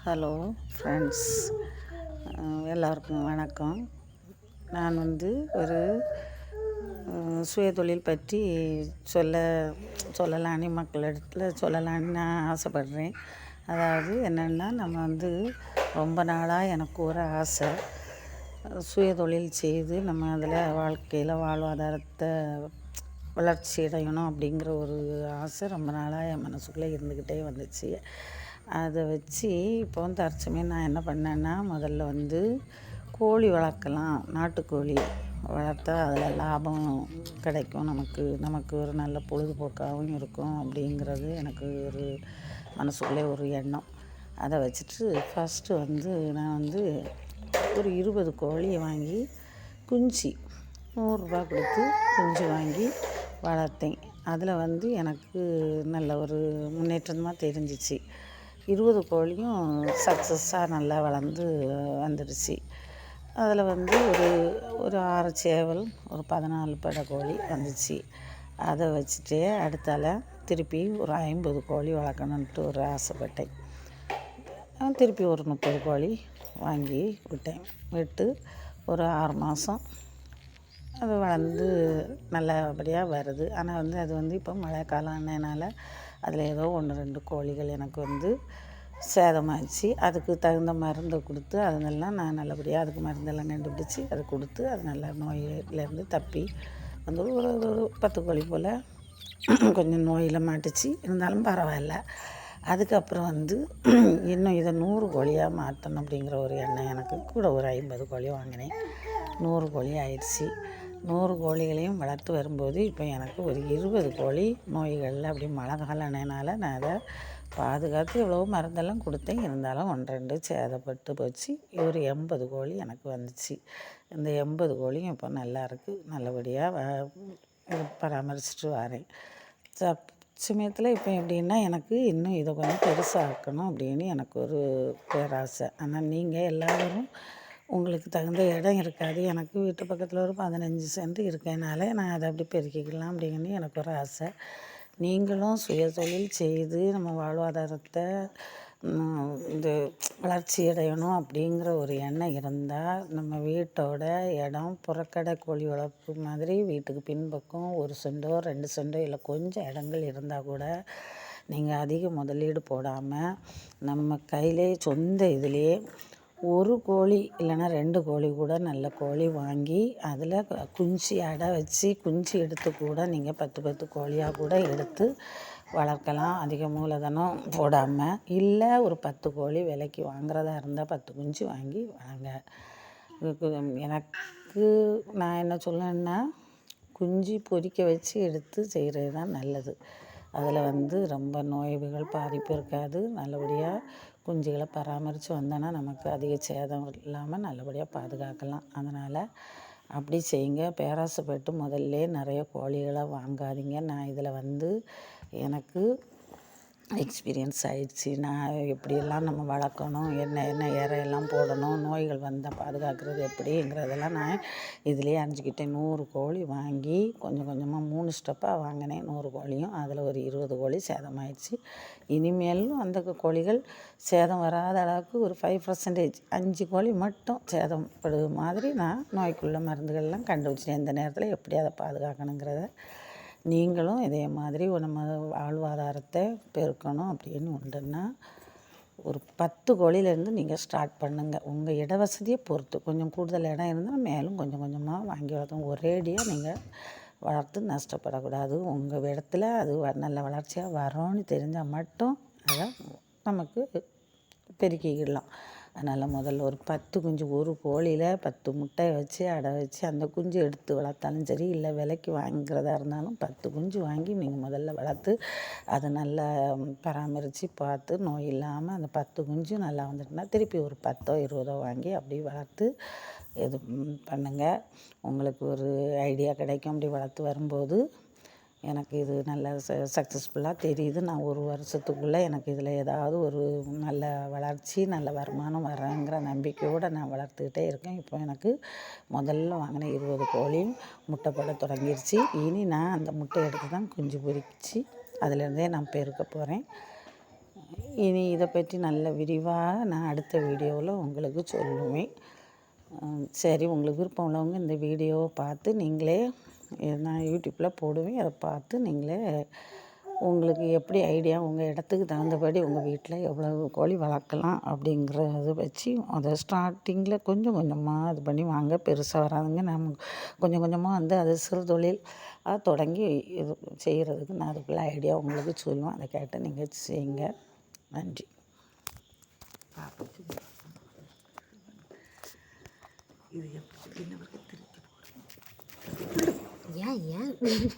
Hello friends எல்லாருக்கும் வணக்கம். நான் வந்து ஒரு சுயதொழில் பற்றி சொல்ல சொல்லலான்னு மக்களிடத்தில் சொல்லலான்னு நான் ஆசைப்பட்றேன். அதாவது என்னென்னா நம்ம வந்து ரொம்ப நாளாக எனக்கு ஒரு ஆசை. சுயதொழில் செய்து நம்ம அதில் வாழ்க்கையில் வாழ்வாதாரத்தை வளர்ச்சி அடையணும் அப்படிங்கிற ஒரு ஆசை ரொம்ப நாளாக என் மனசுக்குள்ளே இருந்துக்கிட்டே வந்துச்சு. அதை வச்சு இப்போ வந்து தற்சமயம் நான் என்ன பண்ணேன்னா முதல்ல வந்து கோழி வளர்க்கலாம். நாட்டுக்கோழி வளர்த்தா அதில் லாபம் கிடைக்கும். நமக்கு நமக்கு ஒரு நல்ல பொழுதுபோக்காகவும் இருக்கும் அப்படிங்கிறது எனக்கு ஒரு மனசுக்குள்ளே ஒரு எண்ணம். அதை வச்சுட்டு ஃபஸ்ட்டு வந்து நான் வந்து ஒரு இருபது கோழியை வாங்கி குஞ்சு நூறுரூபா கொடுத்து குஞ்சு வாங்கி வளர்த்தேன். அதில் வந்து எனக்கு நல்ல ஒரு முன்னேற்றமாக தெரிஞ்சிச்சு. இருபது கோழியும் சக்ஸஸாக நல்லா வளர்ந்து வந்துடுச்சு. அதில் வந்து ஒரு ஒரு ஆறு சேவல் ஒரு பதினாலு படை கோழி வந்துச்சு. அதை வச்சுட்டு அடுத்தால திருப்பி ஒரு ஐம்பது கோழி வளர்க்கணுன்ட்டு ஒரு ஆசைப்பட்டேன். திருப்பி ஒரு முப்பது கோழி வாங்கி விட்டேன். விட்டு ஒரு ஆறு மாதம் அது வளர்ந்து நல்லபடியாக வருது. ஆனால் வந்து அது வந்து இப்போ மழை காலம் அதில் ஏதோ ஒன்று ரெண்டு கோழிகள் எனக்கு வந்து சேதமாகிடுச்சு அதுக்கு தகுந்த மருந்தை கொடுத்து அதெல்லாம் நான் நல்லபடியாக அதுக்கு மருந்தெல்லாம் கண்டுபிடிச்சி அதை கொடுத்து அது நல்லா நோயிலேருந்து தப்பி வந்து ஒரு ஒரு பத்து கோழி போல் கொஞ்சம் நோயில் மாட்டுச்சு. இருந்தாலும் பரவாயில்ல. அதுக்கப்புறம் வந்து இன்னும் இதை நூறு கோழியாக மாற்றணும் அப்படிங்கிற ஒரு எண்ணம் எனக்கு. கூட ஒரு ஐம்பது கோழி வாங்கினேன். நூறு கோழி ஆயிடுச்சு. நூறு கோழிகளையும் வளர்த்து வரும்போது இப்போ எனக்கு ஒரு இருபது கோழி நோய்களில் அப்படி மழை காலனால நான் அதை பாதுகாத்து எவ்வளவோ மருந்தெல்லாம் கொடுத்தேன். இருந்தாலும் ஒன்று ரெண்டு சேதப்பட்டு போச்சு. ஒரு எண்பது கோழி எனக்கு வந்துச்சு. இந்த எண்பது கோழியும் இப்போ நல்லா இருக்குது நல்லபடியாக பராமரிச்சுட்டு வரேன். சப் சமயத்தில் இப்போ எப்படின்னா எனக்கு இன்னும் இதை கொஞ்சம் பெருசாக்கணும் அப்படின்னு எனக்கு ஒரு பேராசை. ஆனால் நீங்கள் எல்லோரும் உங்களுக்கு தகுந்த இடம் இருக்காது. எனக்கு வீட்டு பக்கத்தில் ஒரு பதினஞ்சு சென்ட் இருக்கனால நான் அதை அப்படி பெருக்கிக்கலாம் அப்படின்னு எனக்கு ஒரு ஆசை. நீங்களும் சுயதொழில் செய்து நம்ம வாழ்வாதாரத்தை இந்த வளர்ச்சி அடையணும் அப்படிங்கிற ஒரு எண்ணம் இருந்தால் நம்ம வீட்டோட இடம் புறக்கடை கோழி வளர்ப்பு மாதிரி வீட்டுக்கு பின்பக்கம் ஒரு சென்டோ ரெண்டு சென்டோ இல்லை கொஞ்சம் இடங்கள் இருந்தால் கூட நீங்கள் அதிக முதலீடு போடாமல் நம்ம கையிலே சொந்த இதுலேயே ஒரு கோழி இல்லைன்னா ரெண்டு கோழி கூட நல்ல கோழி வாங்கி அதில் குஞ்சு அடை வச்சு குஞ்சு எடுத்து கூட நீங்கள் பத்து பத்து கோழியாக கூட எடுத்து வளர்க்கலாம். அதிக மூலதனம் போடாமல் இல்லை ஒரு பத்து கோழி விலைக்கு வாங்குறதா இருந்தால் பத்து குஞ்சு வாங்கி வாங்க. எனக்கு நான் என்ன சொல்லணுன்னா குஞ்சு பொரிக்க வச்சு எடுத்து செய்கிறது தான் நல்லது. அதில் வந்து ரொம்ப நோய்கள் பாதிப்பு இருக்காது. நல்லபடியாக குஞ்சுகளை பராமரித்து வந்தோன்னா நமக்கு அதிக சேதம் இல்லாமல் நல்லபடியாக பாதுகாக்கலாம். அதனால் அப்படி செய்யுங்க. பேராசைப்பட்டு முதல்ல நிறைய கோழிகளை வாங்காதீங்க. நான் இதில் வந்து எனக்கு எக்ஸ்பீரியன்ஸ் ஆகிடுச்சி நான் எப்படியெல்லாம் நம்ம வளர்க்கணும் என்ன என்ன இறையெல்லாம் போடணும் நோய்கள் வந்தால் பாதுகாக்கிறது எப்படிங்கிறதெல்லாம் நான் இதிலே அறிஞ்சிக்கிட்டேன் நூறு கோழி வாங்கி கொஞ்சம் கொஞ்சமாக மூணு ஸ்டெப்பாக வாங்கினேன். நூறு கோழியும் அதில் ஒரு இருபது கோழி சேதமாயிடுச்சு. இனிமேலும் அந்த கோழிகள் சேதம் வராத அளவுக்கு ஒரு ஃபைவ் பர்சன்டேஜ் அஞ்சு கோழி மட்டும் சேதப்படுது மாதிரி நான் நோய்க்குள்ள மருந்துகள்லாம் கண்டுபிடிச்சேன் எந்த நேரத்தில் எப்படி அதை பாதுகாக்கணுங்கிறத நீங்களும் இதே மாதிரி நம்ம வாழ்வாதாரத்தை பெருக்கணும் அப்படின்னு உண்டுன்னா ஒரு பத்து கோழிலேருந்து நீங்கள் ஸ்டார்ட் பண்ணுங்கள் உங்கள் இட வசதியை பொறுத்து. கொஞ்சம் கூடுதல் இடம் இருந்தால் மேலும் கொஞ்சம் கொஞ்சமாக வாங்கி வளர்த்தோம் ஒரேடியாக நீங்கள் வளர்த்து நஷ்டப்படக்கூடாது. உங்கள் இடத்துல அது வ- நல்ல வளர்ச்சியாக வரோன்னு தெரிஞ்சால் மட்டும் அதை நமக்கு பெருக்கிக்கிடலாம். அதனால் முதல்ல ஒரு பத்து குஞ்சு ஒரு கோழியில் பத்து முட்டை வச்சு அடை வச்சு அந்த குஞ்சு எடுத்து வளர்த்தாலும் சரி இல்லை விலைக்கு வாங்குறதா இருந்தாலும் பத்து குஞ்சு வாங்கி நீங்கள் முதல்ல வளர்த்து அதை நல்லா பராமரித்து பார்த்து நோய் இல்லாமல் அந்த பத்து குஞ்சு நல்லா வந்துட்டுனா திருப்பி ஒரு பத்தோ இருபதோ வாங்கி அப்படியே வளர்த்து இது பண்ணுங்கள் உங்களுக்கு ஒரு ஐடியா கிடைக்கும் அப்படி வளர்த்து வரும்போது எனக்கு இது நல்ல ச சக்ஸஸ்ஃபுல்லாக தெரியுது. நான் ஒரு வருஷத்துக்குள்ளே எனக்கு இதில் ஏதாவது ஒரு நல்ல வளர்ச்சி நல்ல வருமானம் வரேங்கிற நம்பிக்கையோடு நான் வளர்த்துக்கிட்டே இருக்கேன். இப்போ எனக்கு முதல்ல வாங்கின இருபது கோழியும் முட்டை போட தொடங்கிருச்சு. இனி நான் அந்த முட்டை எடுத்து தான் குஞ்சு பொறிச்சு அதுலேருந்தே நான் பெருக்க போகிறேன் இனி இதை பற்றி நல்ல விரிவாக நான் அடுத்த வீடியோவில் உங்களுக்கு சொல்லுவேன். சரி உங்களுக்கு விருப்பம் உள்ளவங்க இந்த வீடியோவை பார்த்து நீங்களே நான் யூடியூப்பில் போடுவேன் அதை பார்த்து நீங்களே உங்களுக்கு எப்படி ஐடியா உங்கள் இடத்துக்கு தகுந்தபடி உங்கள் வீட்டில் எவ்வளவு கோழி வளர்க்கலாம் அப்படிங்கிறத வச்சு அதை ஸ்டார்டிங்கில் கொஞ்சம் கொஞ்சமாக இது பண்ணி வாங்க. பெருசாக வராதுங்க. நம்ம கொஞ்சம் கொஞ்சமாக வந்து அது சிறு தொழில் அதை தொடங்கி இது செய்கிறதுக்கு நான் அதுக்குள்ள ஐடியா உங்களுக்கு சொல்லுவேன். அதை கேட்டு நீங்கள் செய்யுங்க. நன்றி. 看一